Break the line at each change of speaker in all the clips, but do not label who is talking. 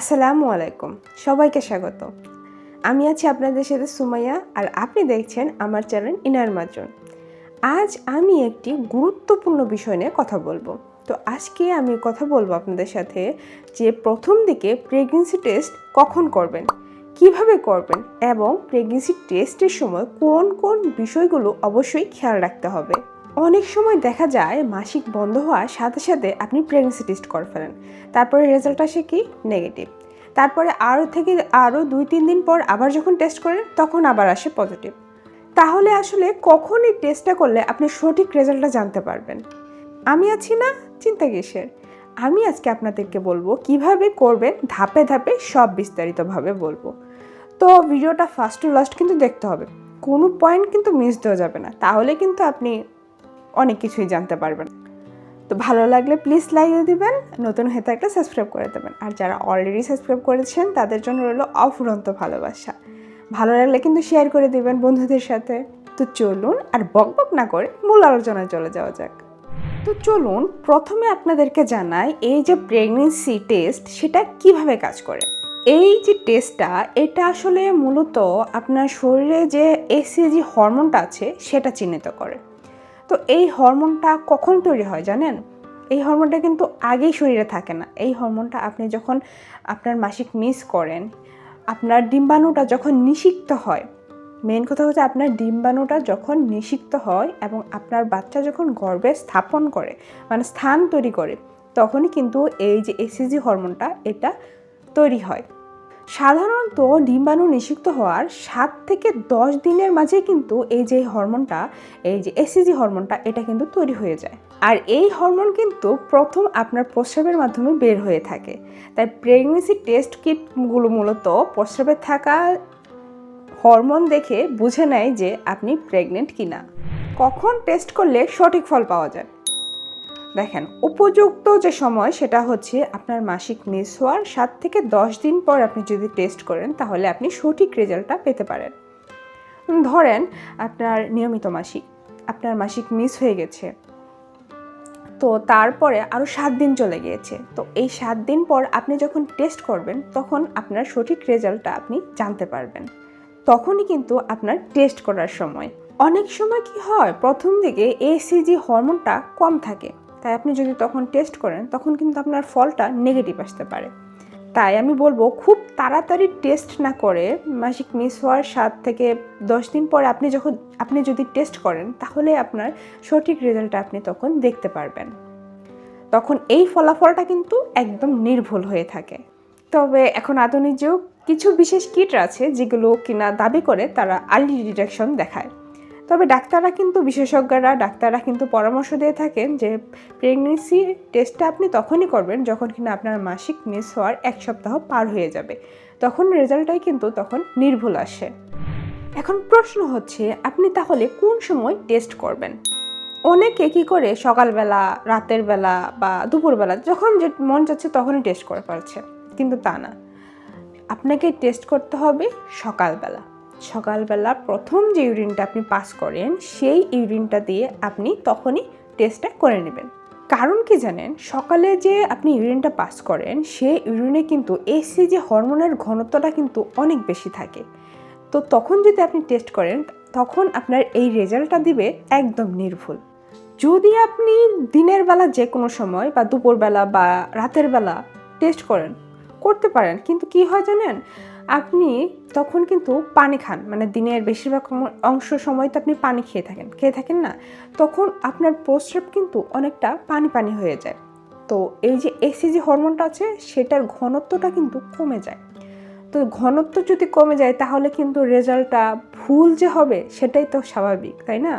আসসালামু আলাইকুম, সবাইকে স্বাগত। আমি আছি আপনাদের সাথে সুমাইয়া আর আপনি দেখছেন আমার চ্যানেল ইনার মাজন। আজ আমি একটি গুরুত্বপূর্ণ বিষয় নিয়ে কথা বলব। তো আজকে আমি কথা বলব আপনাদের সাথে যে প্রথম দিকে প্রেগনেন্সি টেস্ট কখন করবেন, কীভাবে করবেন এবং প্রেগনেন্সি টেস্টের সময় কোন কোন বিষয়গুলো অবশ্যই খেয়াল রাখতে হবে। অনেক সময় দেখা যায় মাসিক বন্ধ হওয়ার সাথে সাথে আপনি প্রেগনেন্সি টেস্ট করে ফেলেন। তারপরে রেজাল্ট আসে কি? নেগেটিভ তারপরে আরও থেকে আরও দুই, তিন দিন পর আবার যখন টেস্ট করেন, তখন আবার আসে পজিটিভ তাহলে আসলে কখন এই টেস্টটা করলে আপনি সঠিক রেজাল্টটা জানতে পারবেন? আমি আছি না? চিন্তা কিসের? আমি আজকে আপনাদেরকে বলব কীভাবে করবেন ধাপে ধাপে সব বিস্তারিতভাবে বলব। তো ভিডিওটা ফার্স্ট টু লাস্ট কিন্তু দেখতে হবে। কোনো পয়েন্ট কিন্তু মিস দেওয়া যাবে না। তাহলে কিন্তু আপনি অনেক কিছুই জানতে পারবেন। তো ভালো লাগলে প্লিজ লাইক দিবেন, নতুন হয়ে থাকলে সাবস্ক্রাইব করে দেবেন। আর যারা অলরেডি সাবস্ক্রাইব করেছেন, তাদের জন্য রইল অফুরন্ত ভালোবাসা। ভালো লাগলে কিন্তু শেয়ার করে দিবেন বন্ধুদের সাথে। তো চলুন আর বক বক না করে মূল আলোচনায় চলে যাওয়া যাক। তো চলুন প্রথমে আপনাদেরকে জানাই, এই যে প্রেগনেন্সি টেস্ট সেটা কীভাবে কাজ করে? এই যে টেস্টটা এটা আসলে মূলত আপনার শরীরে যে এসিজি হরমোনটা আছে, সেটা চিহ্নিত করে। তো এই হরমোনটা কখন তৈরি হয় জানেন? এই হরমোনটা কিন্তু আগেই শরীরে থাকে না। এই হরমোনটা আপনি যখন আপনার মাসিক মিস করেন, আপনার ডিম্বাণুটা যখন নিষিক্ত হয় মেন কথা হচ্ছে আপনার ডিম্বাণুটা যখন নিষিক্ত হয় এবং আপনার বাচ্চা যখন গর্ভে স্থাপন করে মানে স্থান তৈরি করে, তখনই কিন্তু এই যে এসিজি হরমোনটা এটা তৈরি হয়। সাধারণত ডিম্বাণু নিষিক্ত হওয়ার সাত থেকে দশ দিনের মাঝে কিন্তু এই যে হরমোনটা, এই যে এসিজি হরমোনটা, এটা কিন্তু তৈরি হয়ে যায়। আর এই হরমোন কিন্তু প্রথম আপনার প্রস্রাবের মাধ্যমে বের হয়ে থাকে। তাই প্রেগনেন্সি টেস্ট কিটগুলো মূলত প্রস্রাবে থাকা হরমোন দেখে বুঝে নেয় যে আপনি প্রেগনেন্ট কিনা। কখন টেস্ট করলে সঠিক ফল পাওয়া যায়। দেখেন, উপযুক্ত যে সময় সেটা হচ্ছে আপনার মাসিক মিস হওয়ার সাত থেকে দশ দিন পর আপনি যদি টেস্ট করেন, তাহলে আপনি সঠিক রেজাল্টটা পেতে পারেন। ধরেন আপনার নিয়মিত মাসিক, আপনার মাসিক মিস হয়ে গেছে, তো তারপরে আরও সাত দিন চলে গিয়েছে, তো এই সাত দিন পর আপনি যখন টেস্ট করবেন, তখন আপনার সঠিক রেজাল্টটা আপনি জানতে পারবেন। তখনই কিন্তু আপনার টেস্ট করার সময়। অনেক সময় কি হয়, প্রথম দিকে এসিজি হরমোনটা কম থাকে। তাই আপনি যদি তখন টেস্ট করেন, তখন কিন্তু আপনার ফলটা নেগেটিভ আসতে পারে। তাই আমি বলব, খুব তাড়াতাড়ি টেস্ট না করে মাসিক মিস হওয়ার সাত থেকে দশ দিন পরে আপনি যখন, আপনি যদি টেস্ট করেন, তাহলে আপনার সঠিক রেজাল্টটা আপনি তখন দেখতে পারবেন। তখন এই ফলাফলটা কিন্তু একদম নির্ভুল হয়ে থাকে। তবে এখন আধুনিক যুগ, কিছু বিশেষ কিট আছে যেগুলো কিনা দাবি করে তারা আর্লি ডিটেকশন দেখায়। তবে ডাক্তাররা কিন্তু, বিশেষজ্ঞরা ডাক্তাররা কিন্তু পরামর্শ দিয়ে থাকেন যে প্রেগনেন্সি টেস্টটা আপনি তখনই করবেন যখন কিনা আপনার মাসিক মিস হওয়ার এক সপ্তাহ পার হয়ে যাবে। তখন রেজাল্টটাই কিন্তু তখন নির্ভুল আসে। এখন প্রশ্ন হচ্ছে, আপনি তাহলে কোন সময় টেস্ট করবেন? অনেকে কী করে সকালবেলা, রাতের বেলা বা দুপুরবেলা যখন যে মন যাচ্ছে তখনই টেস্ট করে পারছে, কিন্তু তা না। আপনাকে টেস্ট করতে হবে সকালবেলা। সকালবেলা প্রথম যে ইউরিনটা আপনি পাস করেন, সেই ইউরিনটা দিয়ে আপনি তখনই টেস্টটা করে নেবেন। কারণ কি জানেন? সকালে যে আপনি ইউরিনটা পাস করেন সেই ইউরিনে কিন্তু এসি যে হরমোনের ঘনত্বটা কিন্তু অনেক বেশি থাকে। তো তখন যদি আপনি টেস্ট করেন, তখন আপনার এই রেজাল্টটা দিবে একদম নির্ভুল। যদি আপনি দিনের বেলা যে কোনো সময় বা দুপুরবেলা বা রাতের বেলা টেস্ট করেন, করতে পারেন। কিন্তু কি হয় জানেন? আপনি তখন কিন্তু পানি খান। মানে দিনের বেশিরভাগ অংশ সময় তো আপনি পানি খেয়ে থাকেন। খেয়ে থাকেন না? তখন আপনার প্রস্রাব কিন্তু অনেকটা পানি পানি হয়ে যায়। তো এই যে এসিজি হরমোনটা আছে, সেটার ঘনত্বটা কিন্তু কমে যায়। তো ঘনত্ব যদি কমে যায়, তাহলে কিন্তু রেজাল্টটা ভুল যে হবে, সেটাই তো স্বাভাবিক, তাই না?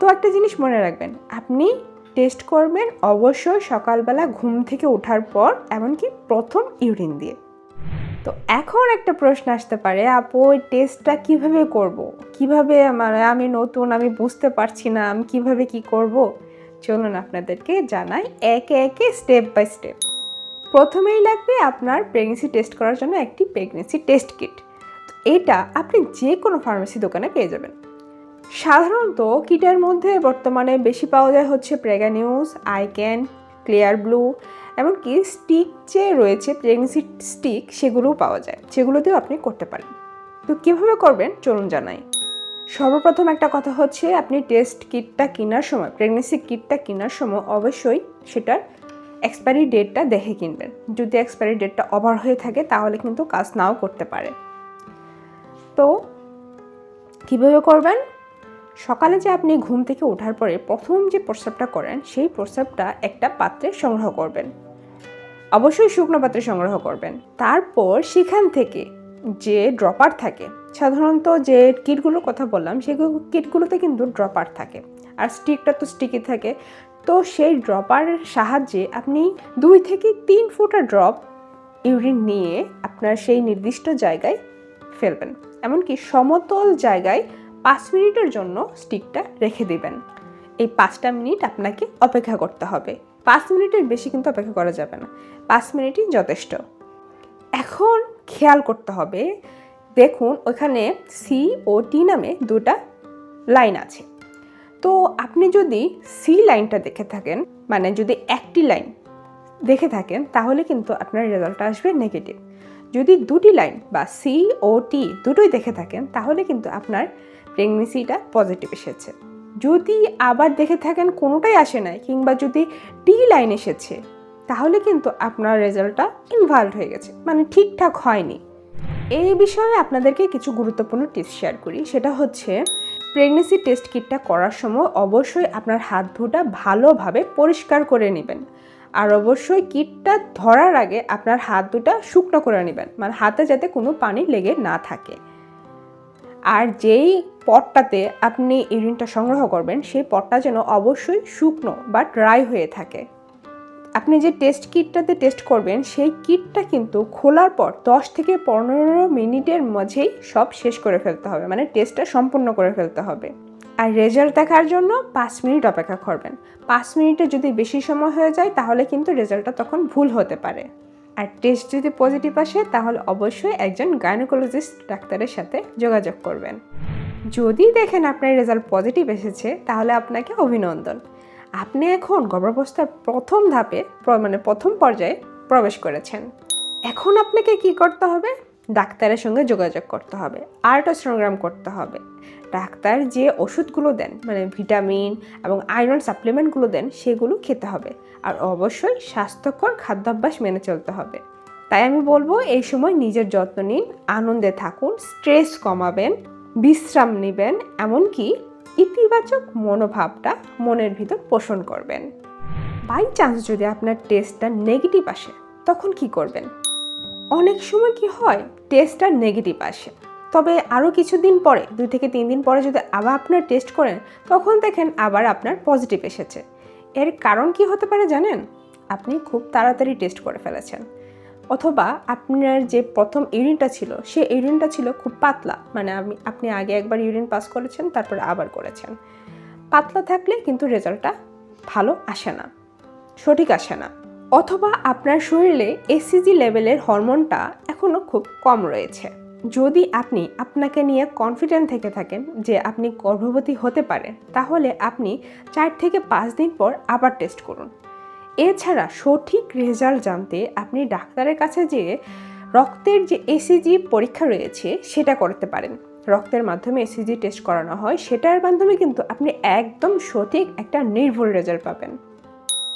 তো একটা জিনিস মনে রাখবেন, আপনি টেস্ট করবেন অবশ্যই সকালবেলা ঘুম থেকে ওঠার পর, এমনকি প্রথম ইউরিন দিয়ে। তো এখন একটা প্রশ্ন আসতে পারে, আপু, ওই টেস্টটা কীভাবে করব। কীভাবে মানে আমি নতুন, আমি বুঝতে পারছি না, আমি কীভাবে কি করব। চলুন আপনাদেরকে জানাই একে একে স্টেপ বাই স্টেপ প্রথমেই লাগবে আপনার প্রেগনেন্সি টেস্ট করার জন্য একটি প্রেগনেন্সি টেস্ট কিট এটা আপনি যে কোনো ফার্মেসি দোকানে পেয়ে যাবেন সাধারণত কিটের মধ্যে বর্তমানে বেশি পাওয়া যায় হচ্ছে Prega News i can clear blue এমনকি স্টিক যে রয়েছে প্রেগনেন্সি স্টিক সেগুলোও পাওয়া যায়, সেগুলোতেও আপনি করতে পারেন। তো কীভাবে করবেন? চলুন জানাই। সর্বপ্রথম একটা কথা হচ্ছে আপনি টেস্ট কিটটা কেনার সময় প্রেগনেন্সি কিটটা কেনার সময় অবশ্যই সেটার এক্সপায়ারি ডেটটা দেখে কিনবেন। যদি এক্সপায়ারি ডেটটা ওভার হয়ে থাকে তাহলে কিন্তু কাজ নাও করতে পারে। তো কীভাবে করবেন? সকালে যে আপনি ঘুম থেকে ওঠার পরে প্রথম যে প্রস্রাবটা করেন, সেই প্রস্রাবটা একটা পাত্রে সংগ্রহ করবেন। অবশ্যই শুকনো পাত্রে সংগ্রহ করবেন। তারপর সেখান থেকে যে ড্রপার থাকে, সাধারণত যে কিটগুলোর কথা বললাম সেগুলো কিটগুলোতে কিন্তু ড্রপার থাকে। আর স্টিকটা তো স্টিকি থাকে। তো সেই ড্রপারের সাহায্যে আপনি দুই থেকে তিন ফুটা ড্রপ ইউরিন নিয়ে আপনার সেই নির্দিষ্ট জায়গায় ফেলবেন। এমনকি সমতল জায়গায় পাঁচ মিনিটের জন্য স্টিকটা রেখে দিবেন। এই পাঁচটা মিনিট আপনাকে অপেক্ষা করতে হবে। পাঁচ মিনিটের বেশি কিন্তু অপেক্ষা করা যাবে না। পাঁচ মিনিটই যথেষ্ট। এখন খেয়াল করতে হবে, দেখুন ওখানে সি ও টি নামে দুটা লাইন আছে। তো আপনি যদি সি লাইনটা দেখে থাকেন মানে যদি একটি লাইন দেখে থাকেন, তাহলে কিন্তু আপনার রেজাল্টটা আসবে নেগেটিভ যদি দুটি লাইন বা সি ও টি দুটোই দেখে থাকেন, তাহলে কিন্তু আপনার প্রেগনেন্সিটা পজিটিভ এসেছে। যদি আবার দেখে থাকেন কোনোটাই আসে নাই কিংবা যদি টি লাইন এসেছে, তাহলে কিন্তু আপনার রেজাল্টটা ইনভলভ হয়ে গেছে মানে ঠিকঠাক হয়নি। এই বিষয়ে আপনাদেরকে কিছু গুরুত্বপূর্ণ টিপস শেয়ার করি। সেটা হচ্ছে প্রেগনেন্সি টেস্ট কিটটা করার সময় অবশ্যই আপনার হাত দুটা ভালোভাবে পরিষ্কার করে নেবেন। আর অবশ্যই কিটটা ধরার আগে আপনার হাত দুটা শুকনো করে নেবেন মানে হাতে যাতে কোনো পানি লেগে না থাকে। আর যেই পটটাতে আপনি ইউরিনটা সংগ্রহ করবেন, সেই পটটা যেন অবশ্যই শুকনো বা ড্রাই হয়ে থাকে। আপনি যে টেস্ট কিটটাতে টেস্ট করবেন, সেই কিটটা কিন্তু খোলার পর দশ থেকে পনেরো মিনিটের মাঝেই সব শেষ করে ফেলতে হবে মানে টেস্টটা সম্পূর্ণ করে ফেলতে হবে। আর রেজাল্ট দেখার জন্য পাঁচ মিনিট অপেক্ষা করবেন। পাঁচ মিনিটে যদি বেশি সময় হয়ে যায়, তাহলে কিন্তু রেজাল্টটা তখন ভুল হতে পারে। আর টেস্ট যদি পজিটিভ আসে, তাহলে অবশ্যই একজন গাইনোকোলজিস্ট ডাক্তারের সাথে যোগাযোগ করবেন। যদি দেখেন আপনার রেজাল্ট পজিটিভ এসেছে, তাহলে আপনাকে অভিনন্দন। আপনি এখন গর্ভাবস্থার প্রথম ধাপে মানে প্রথম পর্যায়ে প্রবেশ করেছেন। এখন আপনাকে কি করতে হবে? ডাক্তারের সঙ্গে যোগাযোগ করতে হবে আল্ট্রাসোনোগ্রাম করতে হবে। ডাক্তার যে ওষুধগুলো দেন মানে ভিটামিন এবং আয়রন সাপ্লিমেন্টগুলো দেন, সেগুলো খেতে হবে। আর অবশ্যই স্বাস্থ্যকর খাদ্যাভ্যাস মেনে চলতে হবে। তাই আমি বলব, এই সময় নিজের যত্ন নিন, আনন্দে থাকুন, স্ট্রেস কমাবেন, বিশ্রাম নেবেন, এমনকি ইতিবাচক মনোভাবটা মনের ভিতর পোষণ করবেন। বাই চান্স যদি আপনার টেস্টটা নেগেটিভ আসে, তখন কি করবেন? অনেক সময় কি হয় টেস্টটা নেগেটিভ আসে। তবে আরও কিছুদিন পরে, দুই থেকে তিন দিন পরে যদি আবার আপনার টেস্ট করেন, তখন দেখেন আবার আপনার পজিটিভ এসেছে। এর কারণ কি হতে পারে জানেন? আপনি খুব তাড়াতাড়ি টেস্ট করে ফেলেছেন। অথবা আপনার যে প্রথম ইউরিনটা ছিল, সে ইউরিনটা ছিল খুব পাতলা। মানে আমি, আপনি আগে একবার ইউরিন পাস করেছেন, তারপরে আবার করেছেন। পাতলা থাকলে কিন্তু রেজাল্টটা ভালো আসে না, সঠিক আসে না। অথবা আপনার শরীরে এসিজি লেভেলের হরমোনটা এখনও খুব কম রয়েছে। যদি আপনি আপনাকে নিয়ে কনফিডেন্ট থেকে থাকেন যে আপনি গর্ভবতী হতে পারেন, তাহলে আপনি চার থেকে পাঁচ দিন পর আবার টেস্ট করুন। এছাড়া সঠিক রেজাল্ট জানতে আপনি ডাক্তারের কাছে যেয়ে রক্তের যে এসিজি পরীক্ষা রয়েছে সেটা করতে পারেন। রক্তের মাধ্যমে এসিজি টেস্ট করানো হয়, সেটার মাধ্যমে কিন্তু আপনি একদম সঠিক একটা নির্ভুল রেজাল্ট পাবেন।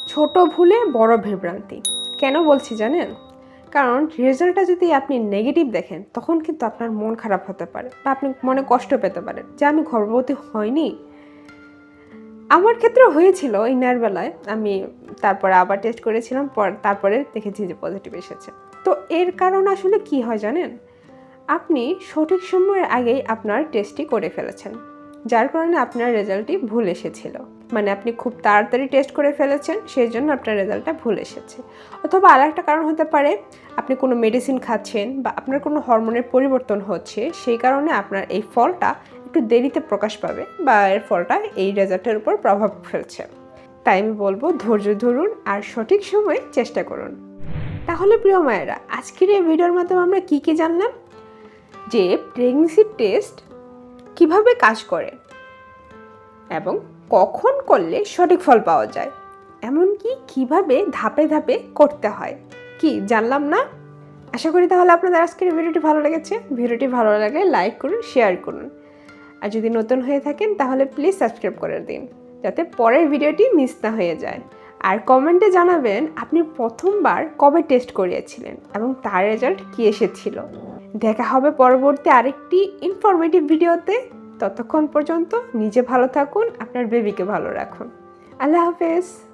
ছোট ভুলে বড় বিভ্রান্তি কেন বলছি জানেন? কারণ রেজাল্টটা যদি আপনি নেগেটিভ দেখেন, তখন কিন্তু আপনার মন খারাপ হতে পারে বা আপনি মনে কষ্ট পেতে পারেন যে আমি গর্ভবতী হয়নি আমার ক্ষেত্রে হয়েছিল ইনার বেলায়, আমি তারপরে আবার টেস্ট করেছিলাম, পর তারপরে দেখেছি যে পজিটিভ এসেছে। তো এর কারণ আসলে কি হয় জানেন? আপনি সঠিক সময়ের আগেই আপনার টেস্টটি করে ফেলেছেন। যার কারণে আপনার রেজাল্টটি ভুল এসেছিল। মানে আপনি খুব তাড়াতাড়ি টেস্ট করে ফেলেছেন সেই জন্য আপনার রেজাল্টটা ভুল এসেছে। অথবা আর একটা কারণ হতে পারে, আপনি কোনো মেডিসিন খাচ্ছেন বা আপনার কোনো হরমোনের পরিবর্তন হচ্ছে, সেই কারণে আপনার এই ফলটা একটু দেরিতে প্রকাশ পাবে বা এর ফলটা এই রেজাল্টের উপর প্রভাব ফেলছে। তাই আমি বলব, ধৈর্য ধরুন আর সঠিক সময়ে চেষ্টা করুন। তাহলে প্রিয় মায়েরা, আজকের এই ভিডিওর মাধ্যমে আমরা কী কী জানলাম? যে প্রেগনেন্সি টেস্ট কীভাবে কাজ করে এবং কখন করলে সঠিক ফল পাওয়া যায়, এমনকি কীভাবে ধাপে ধাপে করতে হয়, কি জানলাম না? আশা করি তাহলে আপনাদের আজকের ভিডিওটি ভালো লেগেছে। ভিডিওটি ভালো লাগলে লাইক করুন, শেয়ার করুন। আর যদি নতুন হয়ে থাকেন, তাহলে প্লিজ সাবস্ক্রাইব করে দিন, যাতে পরের ভিডিওটি মিস না হয়ে যায়। আর কমেন্টে জানাবেন, আপনি প্রথমবার কবে টেস্ট করিয়েছিলেন এবং তার রেজাল্ট কী এসেছিল? দেখা হবে পরবর্তী আরেকটি ইনফরমেটিভ ভিডিওতে ততক্ষণ পর্যন্ত নিজে ভালো থাকুন, আপনার বেবিকে ভালো রাখুন। আল্লাহ হাফেজ।